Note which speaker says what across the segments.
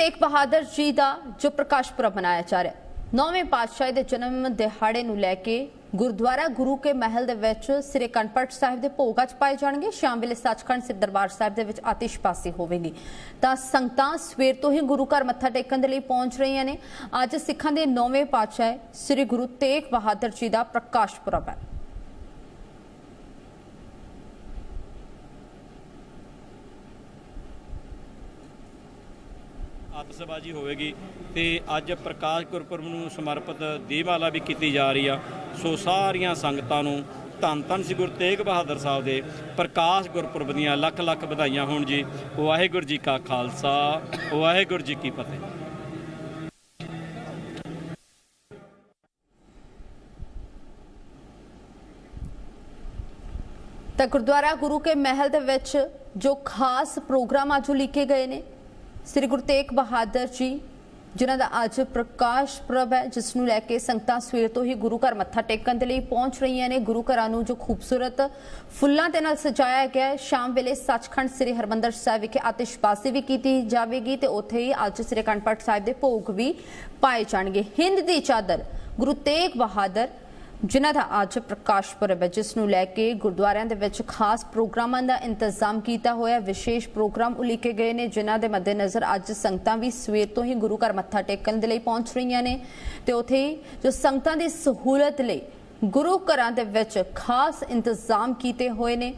Speaker 1: ਤੇਗ ਬਹਾਦਰ ਜੀ ਦਾ ਜੋ ਪ੍ਰਕਾਸ਼ ਪੁਰਬ ਮਨਾਇਆ ਜਾ ਰਿਹਾ ਹੈ। ਨੌਵੇਂ ਪਾਤਸ਼ਾਹ ਦੇ ਜਨਮ ਦਿਹਾੜੇ ਨੂੰ ਲੈ ਕੇ ਗੁਰਦੁਆਰਾ ਗੁਰੂ ਕੇ ਮਹਿਲ ਦੇ ਵਿੱਚ ਸ੍ਰੀ ਕੰਪਟ ਸਾਹਿਬ ਦੇ ਭੋਗ 'ਚ ਪਾਏ ਜਾਣਗੇ। ਸ਼ਾਮ ਵੇਲੇ ਸੱਚਖੰਡ ਸ੍ਰੀ ਦਰਬਾਰ ਸਾਹਿਬ ਦੇ ਵਿੱਚ ਆਤਿਸ਼ਬਾਜ਼ੀ ਹੋਵੇਗੀ। ਤਾਂ ਸੰਗਤਾਂ ਸਵੇਰ ਤੋਂ ਹੀ ਗੁਰੂ ਘਰ ਮੱਥਾ ਟੇਕਣ ਦੇ ਲਈ ਪਹੁੰਚ ਰਹੀਆਂ ਨੇ। ਅੱਜ ਸਿੱਖਾਂ ਦੇ ਨੌਵੇਂ ਪਾਤਸ਼ਾਹ ਸ੍ਰੀ ਗੁਰੂ ਤੇਗ ਬਹਾਦਰ ਜੀ ਦਾ ਪ੍ਰਕਾਸ਼ ਪੁਰਬ ਹੈ
Speaker 2: ਆਤਿਸ਼ਬਾਜ਼ੀ ਹੋਵੇਗੀ ਤੇ ਅੱਜ ਪ੍ਰਕਾਸ਼ ਗੁਰਪੁਰਬ ਨੂੰ ਸਮਰਪਿਤ ਦੀਵਾਲਾ ਵੀ ਕੀਤੀ ਜਾ ਰਹੀ ਆ। ਸੋ ਸਾਰੀਆਂ ਸੰਗਤਾਂ ਨੂੰ ਧੰਨ ਧੰਨ ਸ੍ਰੀ ਗੁਰੂ ਤੇਗ ਬਹਾਦਰ ਸਾਹਿਬ ਦੇ ਪ੍ਰਕਾਸ਼ ਗੁਰਪੁਰਬ ਦੀਆਂ ਲੱਖ ਲੱਖ ਵਧਾਈਆਂ ਹੋਣ ਜੀ। ਵਾਹਿਗੁਰੂ ਜੀ ਕਾ ਖਾਲਸਾ, ਵਾਹਿਗੁਰੂ ਜੀ ਕੀ ਫਤਿਹ।
Speaker 1: ਤਾਂ ਗੁਰਦੁਆਰਾ ਗੁਰੂ ਕੇ ਮਹਿਲ ਦੇ ਵਿੱਚ ਜੋ ਖਾਸ ਪ੍ਰੋਗਰਾਮ ਅੱਜ ਲਿਖੇ ਗਏ ਨੇ ਸ੍ਰੀ ਗੁਰੂ ਤੇਗ ਬਹਾਦਰ ਜੀ, ਜਿਨ੍ਹਾਂ ਦਾ ਅੱਜ ਪ੍ਰਕਾਸ਼ ਪੁਰਬ ਹੈ, ਜਿਸ ਨੂੰ ਲੈ ਕੇ ਸੰਗਤਾਂ ਸਵੇਰ ਤੋਂ ਹੀ ਗੁਰੂ ਘਰ ਮੱਥਾ ਟੇਕਣ ਦੇ ਲਈ ਪਹੁੰਚ ਰਹੀਆਂ ਨੇ। ਗੁਰੂ ਘਰਾਂ ਨੂੰ ਜੋ ਖੂਬਸੂਰਤ ਫੁੱਲਾਂ ਦੇ ਨਾਲ ਸਜਾਇਆ ਗਿਆ ਹੈ, ਸ਼ਾਮ ਵੇਲੇ ਸੱਚਖੰਡ ਸ੍ਰੀ ਹਰਮੰਦਰ ਸਾਹਿਬ ਵਿਖੇ ਆਤਿਸ਼ਬਾਜ਼ੀ ਵੀ ਕੀਤੀ ਜਾਵੇਗੀ ਤੇ ਉੱਥੇ ਹੀ ਅੱਜ ਸ੍ਰੀ ਅਖੰਡ ਪਾਠ ਸਾਹਿਬ ਦੇ ਭੋਗ ਵੀ ਪਾਏ ਜਾਣਗੇ। ਹਿੰਦ ਦੀ ਚਾਦਰ ਗੁਰੂ ਤੇਗ ਬਹਾਦਰ ਜਿਨ੍ਹਾਂ ਦਾ ਅੱਜ ਪ੍ਰਕਾਸ਼ ਪੁਰਬ ਹੈ, ਜਿਸ ਨੂੰ ਲੈ ਕੇ ਗੁਰਦੁਆਰਿਆਂ ਦੇ ਵਿੱਚ ਖਾਸ ਪ੍ਰੋਗਰਾਮਾਂ ਦਾ ਇੰਤਜ਼ਾਮ ਕੀਤਾ ਹੋਇਆ ਵਿਸ਼ੇਸ਼ ਪ੍ਰੋਗਰਾਮ ਉਲੀਕੇ ਗਏ ਨੇ, ਜਿਨ੍ਹਾਂ ਦੇ ਮੱਦੇਨਜ਼ਰ ਅੱਜ ਸੰਗਤਾਂ ਵੀ ਸਵੇਰ ਤੋਂ ਹੀ ਗੁਰੂ ਘਰ ਮੱਥਾ ਟੇਕਣ ਦੇ ਲਈ ਪਹੁੰਚ ਰਹੀਆਂ ਨੇ। ਤੇ ਉੱਥੇ ਹੀ ਜੋ ਸੰਗਤਾਂ ਦੀ ਸਹੂਲਤ ਲਈ ਗੁਰੂ ਘਰਾਂ ਦੇ ਵਿੱਚ ਖਾਸ ਇੰਤਜ਼ਾਮ ਕੀਤੇ ਹੋਏ ਨੇ,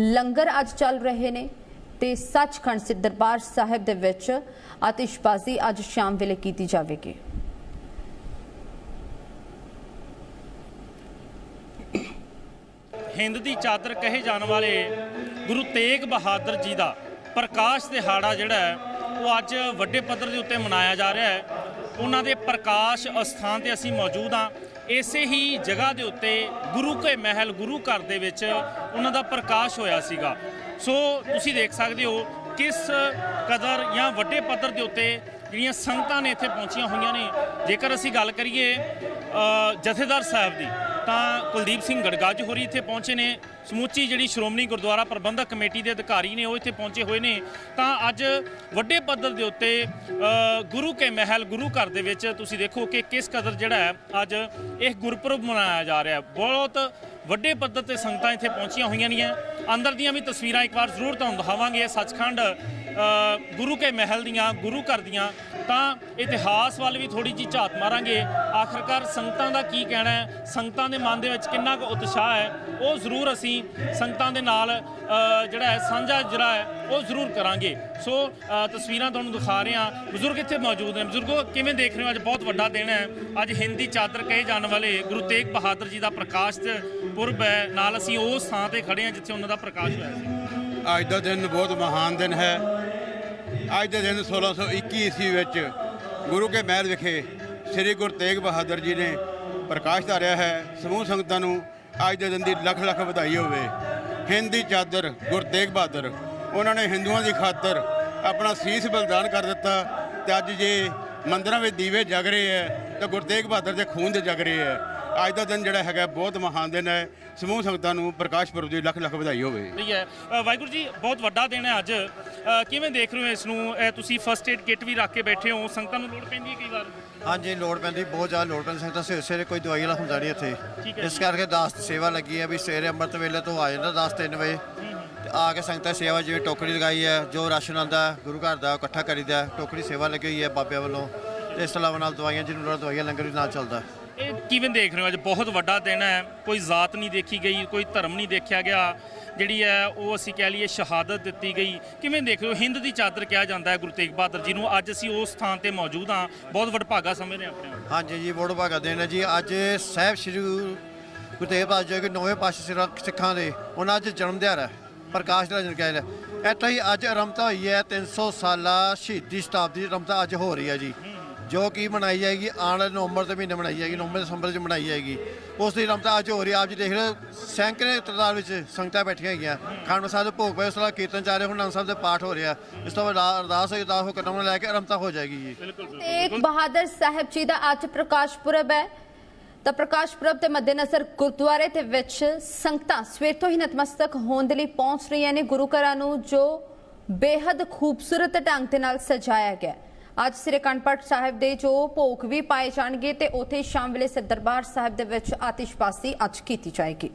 Speaker 1: ਲੰਗਰ ਅੱਜ ਚੱਲ ਰਹੇ ਨੇ ਤੇ ਸੱਚਖੰਡ ਸ੍ਰੀ ਦਰਬਾਰ ਸਾਹਿਬ ਦੇ ਵਿੱਚ ਆਤਿਸ਼ਬਾਜ਼ੀ ਅੱਜ ਸ਼ਾਮ ਵੇਲੇ ਕੀਤੀ ਜਾਵੇਗੀ।
Speaker 3: ਹਿੰਦ ਦੀ ਚਾਦਰ ਕਹੇ ਜਾਣ ਵਾਲੇ ਗੁਰੂ ਤੇਗ ਬਹਾਦਰ ਜੀ ਦਾ ਪ੍ਰਕਾਸ਼ ਦਿਹਾੜਾ ਜਿਹੜਾ ਹੈ, ਉਹ ਅੱਜ ਵੱਡੇ ਪੱਧਰ ਦੇ ਉੱਤੇ ਮਨਾਇਆ ਜਾ ਰਿਹਾ ਹੈ। ਉਹਨਾਂ ਦੇ ਪ੍ਰਕਾਸ਼ ਅਸਥਾਨ ਤੇ ਅਸੀਂ ਮੌਜੂਦ ਹਾਂ। ਇਸੇ ਹੀ ਜਗ੍ਹਾ ਦੇ ਉੱਤੇ ਗੁਰੂ ਕੇ ਮਹਿਲ, ਗੁਰੂ ਘਰ ਦੇ ਵਿੱਚ ਉਹਨਾਂ ਦਾ ਪ੍ਰਕਾਸ਼ ਹੋਇਆ ਸੀਗਾ। ਸੋ ਤੁਸੀਂ ਦੇਖ ਸਕਦੇ ਹੋ ਕਿਸ ਕਦਰ ਜਾਂ ਵੱਡੇ ਪੱਧਰ ਦੇ ਉੱਤੇ ਜਿਹੜੀਆਂ ਸੰਗਤਾਂ ਨੇ ਇੱਥੇ ਪਹੁੰਚੀਆਂ ਹੋਈਆਂ ਨੇ। ਜੇਕਰ ਅਸੀਂ ਗੱਲ ਕਰੀਏ ਜਥੇਦਾਰ ਸਾਹਿਬ ਦੀ ਤਾਂ ਕੁਲਦੀਪ ਸਿੰਘ ਗੜਗੱਜ ਹੋਰੀ ਇੱਥੇ ਪਹੁੰਚੇ ਨੇ। ਸਮੁੱਚੀ ਜਿਹੜੀ ਸ਼੍ਰੋਮਣੀ ਗੁਰਦੁਆਰਾ ਪ੍ਰਬੰਧਕ ਕਮੇਟੀ ਦੇ ਅਧਿਕਾਰੀ ਨੇ ਉਹ ਇੱਥੇ ਪਹੁੰਚੇ ਹੋਏ ਨੇ। ਤਾਂ ਅੱਜ ਵੱਡੇ ਪੱਧਰ ਦੇ ਉੱਤੇ ਗੁਰੂ ਕੇ ਮਹਿਲ, ਗੁਰੂ ਘਰ ਦੇ ਵਿੱਚ ਤੁਸੀਂ ਦੇਖੋ ਕਿ ਕਿਸ ਕਦਰ ਜਿਹੜਾ ਹੈ, ਅੱਜ ਇਹ ਗੁਰਪੁਰਬ ਮਨਾਇਆ ਜਾ ਰਿਹਾ ਹੈ। ਬਹੁਤ ਵੱਡੇ ਪੱਧਰ ਤੇ ਸੰਗਤਾਂ ਇੱਥੇ ਪਹੁੰਚੀਆਂ ਹੋਈਆਂ ਨੇ। ਅੰਦਰ ਦੀਆਂ ਵੀ ਤਸਵੀਰਾਂ ਇੱਕ ਵਾਰ ਜ਼ਰੂਰ ਤੁਹਾਨੂੰ ਦਿਖਾਵਾਂਗੇ। ਸੱਚਖੰਡ ਗੁਰੂ ਕੇ ਮਹਿਲ ਦੀਆਂ, ਗੁਰੂ ਘਰ ਦੀਆਂ ਤਾਂ ਇਤਿਹਾਸ ਵੱਲ ਵੀ ਥੋੜੀ ਜੀ ਝਾਤ ਮਾਰਾਂਗੇ। ਆਖਰਕਾਰ ਸੰਗਤਾਂ ਦਾ ਕੀ ਕਹਿਣਾ ਹੈ? ਸੰਗਤਾਂ ਦੇ ਮਨ ਦੇ ਵਿੱਚ ਕਿੰਨਾ ਕੁ ਉਤਸ਼ਾਹ ਹੈ? ਉਹ ਜ਼ਰੂਰ ਅਸੀਂ ਸੰਗਤਾਂ ਦੇ ਨਾਲ ਜਿਹੜਾ ਹੈ, ਸਾਂਝਾ ਜਿਹੜਾ ਹੈ, ਉਹ ਜ਼ਰੂਰ ਕਰਾਂਗੇ। ਸੋ ਤਸਵੀਰਾਂ ਤੁਹਾਨੂੰ ਦਿਖਾ ਰਹੇ ਹਾਂ। ਬਜ਼ੁਰਗ ਇੱਥੇ ਮੌਜੂਦ ਨੇ। ਬਜ਼ੁਰਗੋ, ਕਿਵੇਂ ਦੇਖ ਰਹੇ ਹੋ? ਅੱਜ ਬਹੁਤ ਵੱਡਾ ਦਿਨ ਹੈ। ਅੱਜ ਹਿੰਦੀ ਚਾਦਰ ਕਹੇ ਜਾਣ ਵਾਲੇ ਗੁਰੂ ਤੇਗ ਬਹਾਦਰ ਜੀ ਦਾ ਪ੍ਰਕਾਸ਼ ਪੁਰਬ ਹੈ। ਨਾਲ ਅਸੀਂ ਉਸ ਥਾਂ ਤੇ ਖੜੇ ਹਾਂ ਜਿੱਥੇ ਉਹਨਾਂ ਦਾ ਪ੍ਰਕਾਸ਼ ਹੋਇਆ ਸੀ।
Speaker 4: ਅੱਜ ਦਾ ਦਿਨ ਬਹੁਤ ਮਹਾਨ ਦਿਨ ਹੈ। ਅੱਜ ਦੇ ਦਿਨ 1621 ਈਸਵੀ ਵਿੱਚ ਗੁਰੂ ਕੇ ਮਹਿਲ ਵਿਖੇ ਸ੍ਰੀ ਗੁਰੂ ਤੇਗ ਬਹਾਦਰ ਜੀ ਨੇ ਪ੍ਰਕਾਸ਼ ਧਾਰਿਆ ਹੈ। ਸਮੂਹ ਸੰਗਤਾਂ ਨੂੰ ਅੱਜ ਦੇ ਦਿਨ ਦੀ ਲੱਖ ਲੱਖ ਵਧਾਈ ਹੋਵੇ। ਹਿੰਦ ਦੀ ਚਾਦਰ ਗੁਰੂ ਤੇਗ ਬਹਾਦਰ, ਉਹਨਾਂ ਨੇ ਹਿੰਦੂਆਂ ਦੀ ਖਾਤਰ ਆਪਣਾ ਸੀਸ ਬਲਿਦਾਨ ਕਰ ਦਿੱਤਾ ਤੇ ਅੱਜ ਜੇ ਮੰਦਰਾਂ ਵਿੱਚ ਦੀਵੇ ਜਗ ਰਹੇ ਹੈ ਤਾਂ ਗੁਰੂ ਤੇਗ ਬਹਾਦਰ ਦੇ ਖੂਨ ਦੇ ਜਗ ਰਹੇ ਹੈ। ਅੱਜ ਦਾ ਦਿਨ ਜਿਹੜਾ ਹੈਗਾ ਬਹੁਤ ਮਹਾਨ ਦਿਨ ਹੈ। ਸਮੂਹ ਸੰਗਤਾਂ ਨੂੰ ਪ੍ਰਕਾਸ਼ ਪੁਰਬ ਦੀ ਲੱਖ ਲੱਖ ਵਧਾਈ ਹੋਵੇ।
Speaker 3: ਠੀਕ ਹੈ। ਅ, ਵਾਹਿਗੁਰੂ ਜੀ ਬਹੁਤ ਵੱਡਾ ਦਿਨ ਹੈ ਅੱਜ। ਅ, ਕਿਵੇਂ ਦੇਖ ਰਹੇ ਹੋ ਇਸ ਨੂੰ? ਅ, ਤੁਸੀਂ ਫਰਸਟ ਏਡ ਕਿੱਟ ਵੀ ਰੱਖ ਕੇ ਬੈਠੇ ਹੋ। ਸੰਗਤਾਂ ਨੂੰ ਲੋੜ ਪੈਂਦੀ ਹੈ ਕਈ ਵਾਰ?
Speaker 5: ਹਾਂਜੀ ਲੋੜ ਪੈਂਦੀ ਬਹੁਤ ਜ਼ਿਆਦਾ ਲੋੜ ਪੈਂਦੀ। ਸੰਗਤਾਂ ਸਵੇਰੇ ਸਵੇਰੇ ਕੋਈ ਦਵਾਈ ਵਾਲਾ ਹੁੰਦਾ ਨਹੀਂ ਇੱਥੇ।
Speaker 3: ਹੈ।
Speaker 5: ਇਸ ਕਰਕੇ ਦਾਸ ਦੀ ਸੇਵਾ ਲੱਗੀ ਹੈ ਵੀ ਸਵੇਰੇ ਅੰਮ੍ਰਿਤ ਵੇਲੇ ਤੋਂ ਆ ਜਾਂਦਾ 10 3 ਵਜੇ। ਤੇ ਆ ਕੇ ਸੰਗਤਾਂ ਸੇਵਾ ਜਿਵੇਂ ਟੋਕਰੀ ਲਗਾਈ ਹੈ ਜੋ ਰਾਸ਼ਨ ਆਉਂਦਾ ਹੈ, ਗੁਰੂ ਘਰ ਦਾ ਉਹ ਇਕੱਠਾ ਕਰੀਦਾ ਹੈ। ਟੋਕਰੀ ਸੇਵਾ ਲੱਗੀ ਹੋਈ ਹੈ ਬਾਬਿਆਂ ਵੱਲੋਂ। ਤੇ ਇਸ ਤੋਂ ਇਲਾਵਾ ਨਾਲ ਦਵਾਈਆਂ ਜਿਹਨੂੰ ਲੋੜ ਦਵਾਈਆਂ ਲੰਗਰ ਵੀ ਨਾਲ ਚੱਲਦਾ।
Speaker 3: ਇਹ ਕਿਵੇਂ ਦੇਖ ਰਹੇ ਹੋ? ਅੱਜ ਬਹੁਤ ਵੱਡਾ ਦਿਨ ਹੈ। ਕੋਈ ਜ਼ਾਤ ਨਹੀਂ ਦੇਖੀ ਗਈ, ਕੋਈ ਧਰਮ ਨਹੀਂ ਦੇਖਿਆ ਗਿਆ। ਜਿਹੜੀ ਹੈ, ਉਹ ਅਸੀਂ ਕਹਿ ਲਈਏ ਸ਼ਹਾਦਤ ਦਿੱਤੀ ਗਈ। ਕਿਵੇਂ ਦੇਖ ਰਹੇ ਹੋ? ਹਿੰਦ ਦੀ ਚਾਦਰ ਕਿਹਾ ਜਾਂਦਾ ਹੈ, ਗੁਰੂ ਤੇਗ ਬਹਾਦਰ ਜੀ ਨੂੰ। ਅੱਜ ਅਸੀਂ ਉਸ ਥਾਂ ਤੇ ਮੌਜੂਦ ਹਾਂ। ਬਹੁਤ ਵਡਭਾਗਾ ਸਮਝਦੇ ਹਾਂ ਆਪਣੇ ਆਪ।
Speaker 5: ਹਾਂਜੀ ਜੀ, ਬਹੁਤ ਭਾਗਾ ਦਿਨ ਹੈ ਜੀ। ਅੱਜ ਸਾਹਿਬ ਸ੍ਰੀ ਗੁਰੂ ਤੇਗ ਬਹਾਦਰ ਜੀ ਦੇ ਨੌਵੇਂ ਪਾਤਸ਼ਾਹ ਸਿੱਖਾਂ ਦੇ, ਉਹਨਾਂ ਅੱਜ ਜਨਮ ਦਿਹਾੜਾ ਹੈ। ਪ੍ਰਕਾਸ਼ ਦਾ ਜਨਮ ਦਿਹਾੜਾ ਹੈ। ਇੱਥੇ ਹੀ ਅੱਜ ਆਰੰਭਤਾ ਹੋਈ ਹੈ। 300 ਸਾਲਾ ਸ਼ਹੀਦੀ ਸ਼ਤਾਬਦੀ ਦੀ ਆਰੰਭਤਾ ਅੱਜ ਹੋ ਰਹੀ ਹੈ ਜੀ। ਜੋ ਕਿ ਮਨਾਈ ਜਾਏਗੀ ਆਉਣ ਵਾਲੇ ਨਵੰਬਰ ਦੇ ਮਹੀਨੇ ਮਨਾਈ ਜਾਏਗੀ ਨਵੰਬਰ ਦਸੰਬਰ 'ਚ ਮਨਾਈ ਜਾਏਗੀ। ਉਸ ਦੀ ਆਰੰਭਤਾ ਅੱਜ ਹੋ ਰਹੀ ਆਪ ਜੀ ਦੇਖ ਰਹੇ ਸੈਂਕੜੇ ਤਾਦਾਦ ਵਿੱਚ ਸੰਗਤਾਂ ਬੈਠੀਆਂ ਹੈਗੀਆਂ ਖਾਨ ਸਾਹਿਬ ਦੇ ਭੋਗ ਪਏ ਉਸ ਤੋਂ ਬਾਅਦ ਕੀਰਤਨ ਚੱਲ ਰਿਹਾ ਹੁਣ ਸਾਹਿਬ ਦੇ ਪਾਠ ਹੋ ਰਿਹਾ। ਇਸ ਤੋਂ ਬਾਅਦ ਅਰਦਾ- ਅਰਦਾਸ ਹੋਈ ਅਰਦਾਸ ਹੋ ਕੇ ਨਾਮ ਲੈ ਕੇ ਆਰੰਭਤਾ ਹੋ ਜਾਏਗੀ ਜੀ।
Speaker 1: ਤੇਗ ਬਹਾਦਰ ਸਾਹਿਬ ਜੀ ਦਾ ਅੱਜ ਪ੍ਰਕਾਸ਼ ਪੁਰਬ ਹੈ। ਤਾਂ ਪ੍ਰਕਾਸ਼ ਪੁਰਬ ਦੇ ਮੱਦੇਨਜ਼ਰ ਗੁਰਦੁਆਰੇ ਦੇ ਵਿੱਚ ਸੰਗਤਾਂ ਸਵੇਰ ਤੋਂ ਹੀ ਨਤਮਸਤਕ ਹੋਣ ਦੇ ਲਈ ਪਹੁੰਚ ਰਹੀਆਂ ਨੇ ਗੁਰੂ ਘਰਾਂ ਨੂੰ ਜੋ ਬੇहद ਖੂਬਸੂਰਤ ਢੰਗ ਦੇ ਨਾਲ ਸਜਾਇਆ ਗਿਆ ਹੈ। ਅੱਜ ਸ੍ਰੀ ਕੰਪਟ ਸਾਹਿਬ ਦੇ ਜੋ ਭੋਗ ਵੀ ਪਾਏ ਜਾਣਗੇ ਤੇ ਉੱਥੇ ਸ਼ਾਮ ਵੇਲੇ ਸਿਰ ਦਰਬਾਰ ਸਾਹਿਬ ਦੇ ਵਿੱਚ ਆਤਿਸ਼ਬਾਜ਼ੀ ਅੱਜ ਕੀਤੀ ਜਾਏਗੀ।